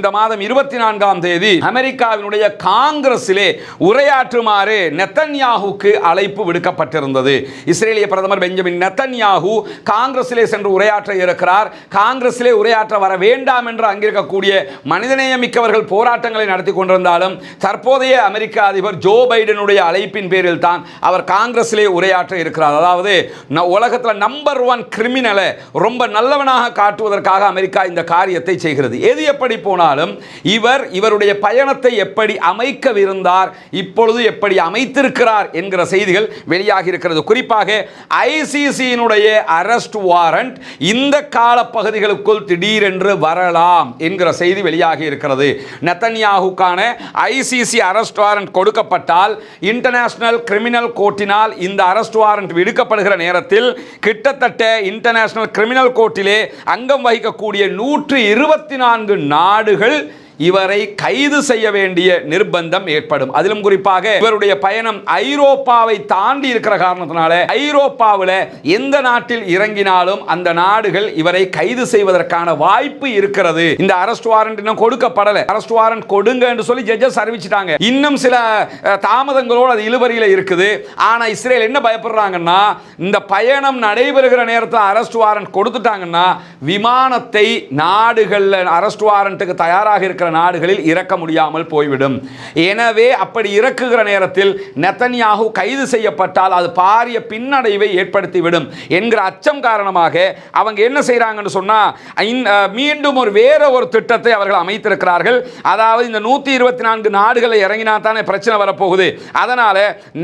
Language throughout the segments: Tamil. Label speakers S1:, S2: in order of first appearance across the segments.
S1: இந்த மாதம் இருபத்தி நான்காம் தேதி அமெரிக்காவினுடைய காங்கிரஸிலே உரையாற்றுமாறு நெத்தன்யாகுக்கு அழைப்பு விடுக்கப்பட்டிருந்தது. இஸ்ரேலிய பிரதமர் பெஞ்சமின் நெத்தன்யாகு காங்கிரஸிலே சென்று உரையாற்ற இருக்கிறார். காங்கிரஸிலே உரையாற்ற வர வேண்டாம் என்று அங்கிருக்கக்கூடிய மனிதநேயமிக்கவர்கள் போராட்டங்களை நடத்தி கொண்டிருந்தாலும் தற்போதைய அமெரிக்க அதிபர் ஜோ பைடனுடைய அழைப்பின் பேரில் தான் அவர் காங்கிரஸிலே உரையாற்ற இருக்கிறார். அதாவது உலகத்தில் நம்பர் ஒன் கிரிமினலை ரொம்ப நல்லவனாக காட்டுவதற்காக அமெரிக்கா இந்த காரியத்தை செய்கிறது. எது எப்படி போனாலும் இவர் இவருடைய பயணத்தை எப்படி அமைக்கவிருந்தார் இப்பொழுது எப்படி அமைத்திருக்கிறார் என்கிற செய்திகள் வெளியாகி இருக்கிறது. குறிப்பாக ஐசிசியினுடைய அரெஸ்ட் வாரண்ட் இந்த கால பகுதிகளுக்குள் திடீரென்று வரலாம் என்கிற செய்தி வெளியாகி இருக்கிறது. நெத்தன்யாகுக்கான ஐசிசி அரெஸ்ட் வாரண்ட் கொடுக்கப்பட்டால் இன்டர்நேஷனல் கிரிமினல் கோர்ட்டினால் இந்த அரெஸ்ட் வாரண்ட் விடுக்கப்படுகிற நேரத்தில் கிட்டத்தட்ட இன்டர்நேஷனல் கிரிமினல் கோர்ட்டிலே அங்கம் வகிக்கக்கூடிய நூற்று இருபத்தி நான்கு நாடு நாடுகள் இவரை கைது செய்ய வேண்டிய நிர்பந்தம் ஏற்படும். அதிலும் குறிப்பாக இவருடைய பயணம் ஐரோப்பாவை தாண்டி இருக்கிற காரணத்தினால ஐரோப்பாவில் எந்த நாட்டில் இறங்கினாலும் அந்த நாடுகள் இவரை கைது செய்வதற்கான வாய்ப்பு இருக்கிறது. இந்த அரெஸ்ட் வாரண்ட் இன்னும் கொடுக்கப்படல. அரெஸ்ட் வாரண்ட் கொடுங்க என்று சொல்லி ஜட்ஜஸ் அறிவிச்சிட்டாங்க. இன்னும் சில தாமதங்களோடு அது இழுவரியில் இருக்குது. ஆனா இஸ்ரேல் என்ன பயப்படுறாங்கன்னா இந்த பயணம் நடைபெறுகிற நேரத்தில் அரெஸ்ட் வாரண்ட் கொடுத்துட்டாங்கன்னா விமானத்தை நாடுகள்ல அரெஸ்ட் வாரண்ட்டுக்கு தயாராக இருக்கிற நாடுகளில் இறக்க முடியாமல் போய்விடும். எனவே அப்படி இறக்குகிற நேரத்தில் நெத்தன்யாகு கைது செய்யப்பட்டால் அது பாரிய பின்னடைவை ஏற்படுத்திவிடும் என்கிற அச்சம் காரணமாக அவங்க என்ன செய்கிறாங்கன்னு சொன்னா மீண்டும் ஒரு வேற ஒரு திட்டத்தை அவர்கள் அமைத்திருக்கிறார்கள். அதாவது இந்த நூத்தி இருபத்தி நான்கு நாடுகளை இறங்கினா தானே பிரச்சனை வரப்போகுது. அதனால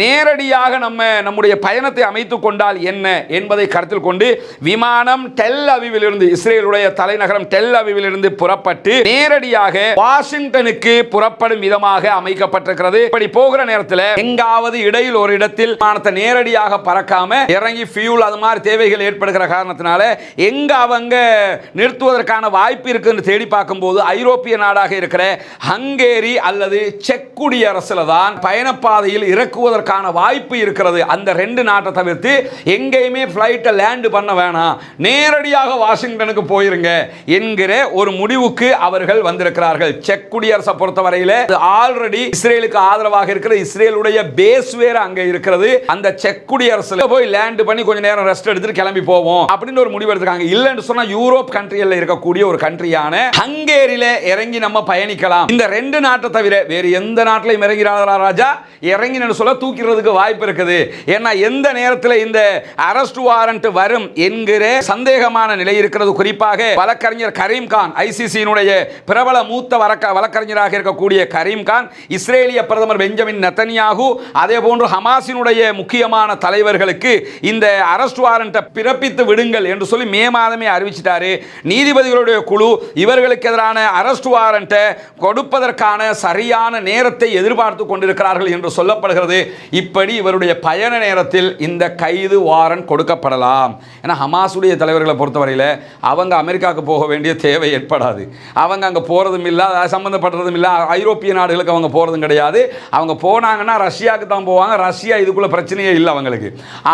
S1: நேரடியாக நம்ம நம்முடைய பயணத்தை அமைத்து கொண்டால் என்ன என்பதை கருத்தில் கொண்டு விமானம் டெல் அவிவிலிருந்து இஸ்ரேலுடைய தலைநகரம் டெல் அவிவிலிருந்து புறப்பட்டு நேரடியாக வாஷிங்டனுக்கு புறப்படும் விதமாக அமைக்கப்பட்டிருக்கிறது. இப்படி போகிற நேரத்தில் எங்காவது இடையில் ஒரு இடத்தில் விமானத்தை நேரடியாக பறக்காம இறங்கி ஃபியூல் அது மாதிரி தேவைகள் ஏற்படுகிற காரணத்தினால எங்க அவங்க நிறுத்துவதற்கான வாய்ப்பு இருக்குன்னு தேடி பார்க்கும்போது ஐரோப்பிய நாடாக இருக்கிற ஹங்கேரி அல்லது செக் குடியரசுல தான் பயணப்பாதையில் இறக்குவதற்கான வாய்ப்பு இருக்கிறது. அந்த ரெண்டு நாட்டை தவிர்த்து எங்கேயுமே ஃப்ளைட்டை லேண்டு பண்ண வேணாம். நேரடியாக வாஷிங்டனுக்கு போயிருங்க என்கிற ஒரு முடிவுக்கு அவர்கள் வந்திருக்கிறார்கள். செக் குடியரசை பொறுத்தவரையில் ஆல்ரெடி இஸ்ரேலுக்கு ஆதரவாக இருக்கிற இஸ்ரேலுடைய பேஸ் வேற அங்க இருக்கிறது. அந்த செக் குடியரசுல போய் லேண்ட் பண்ணி கொஞ்ச நேரம் ரெஸ்ட் எடுத்துட்டு கிளம்பி போவோம் அப்படின்னு ஒரு முடிவு எடுத்துக்காங்க இல்லைன்னு சொன்னா யூரோப் கண்ட்ரியில் இருக்கக்கூடிய ஒரு கண்ட்ரியான ஹங்கேரியில இறங்கி நம்ம பயணிக்கலாம். இந்த ரெண்டு நாட்டை தவிர வேறு எந்த நாட்டிலையும் இறங்கிறாரா ராஜா? இறங்கினு சொல்ல தூக்கிறதுக்கு வாய்ப்பு இருக்குது. ஏன்னா எந்த நேரத்தில் இந்த அரெஸ்ட் வாரண்ட் வரும் என்கிற சந்தேகமான நிலை இருக்கிறது. குறிப்பாக வழக்கறிஞர் கரீம் கான் ஐசிசியினுடைய பிரபல மூத்த வழக்க வழக்கறிஞராக இருக்கக்கூடிய கரீம் கான் இஸ்ரேலிய பிரதமர் பெஞ்சமின் நெத்தனியாகு அதே போன்று ஹமாஸினுடைய முக்கியமான தலைவர்களுக்கு இந்த அரெஸ்ட் வாரண்ட்டை பிறப்பித்து விடுங்கள் என்று சொல்லி மே மாதமே அறிவிச்சிட்டாரு. நீதிபதிகளுடைய குழு இவர்களுக்கு எதிரான அரெஸ்ட் வாரண்ட்டை கொடுப்பதற்கான சரியான நேரத்தை எதிர்பார்த்து கொண்டிருக்கிறார்கள் என்று சொல்லப்படுகிறது. இப்படி இவருடைய பயண நேரத்தில் இந்த கைது வாரண்ட் கொடுக்கப்படலாம். ஏன்னா ஹமாஸுடைய தலைவர்களை பொறுத்தவரையில் அவங்க அமெரிக்காவுக்கு போக வேண்டிய தேவை ஏற்படாது. அவங்க அங்கே போகிறதும் இல்லை இல்லை சம்மந்தப்படுறதும் இல்லை. ஐரோப்பிய நாடுகளுக்கு அவங்க போகிறதும் கிடையாது. அவங்க போனாங்கன்னா ரஷ்யாவுக்கு தான் போவாங்க. ரஷ்யா இதுக்குள்ள பிரச்சனையே இல்லை அவங்களுக்கு.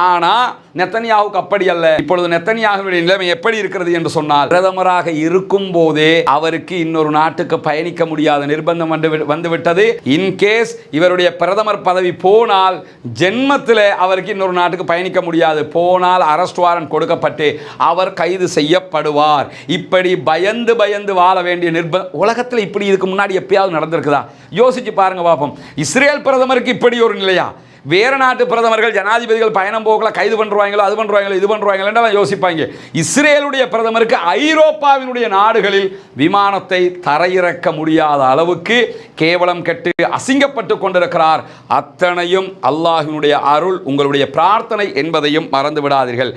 S1: ஆனால் நெத்தனியாவுக்கு அப்படி அல்ல. இப்பொழுது நெத்தனியாகுடைய நிலைமை எப்படி இருக்கிறது என்று சொன்னால் பிரதமராக இருக்கும் போதே அவருக்கு இன்னொரு நாட்டுக்கு பயணிக்க முடியாத நிர்பந்தம் வந்து வந்துவிட்டது இன்கேஸ் இவருடைய பிரதமர் பதவி போனால் ஜென்மத்தில் அவருக்கு இன்னொரு நாட்டுக்கு பயணிக்க முடியாது. போனால் அரெஸ்ட் வாரண்ட் கொடுக்கப்பட்டு அவர் கைது செய்யப்படுவார். இப்படி பயந்து பயந்து வாழ வேண்டிய நிர்பந்தம் உலகத்தில் இப்படி இதுக்கு முன்னாடி எப்பயாவது நடந்திருக்குதா? யோசிச்சு பாருங்க பாப்போம். இஸ்ரேல் பிரதமருக்கு இப்படி ஒரு நிலையா? வேறு நாட்டு பிரதமர்கள் ஜனாதிபதிகள் பயணம் போகல கைது பண்ணுவாங்களோ அது பண்ணுவாங்களோ இது பண்ணுவாங்களோ யோசிப்பாங்க. இஸ்ரேலுடைய பிரதமருக்கு ஐரோப்பாவினுடைய நாடுகளில் விமானத்தை தரையிறக்க முடியாத அளவுக்கு கேவலம் கெட்டு அசிங்கப்பட்டு கொண்டிருக்கிறார். அத்தனையும் அல்லாஹினுடைய அருள் உங்களுடைய பிரார்த்தனை என்பதையும் மறந்து விடாதீர்கள்.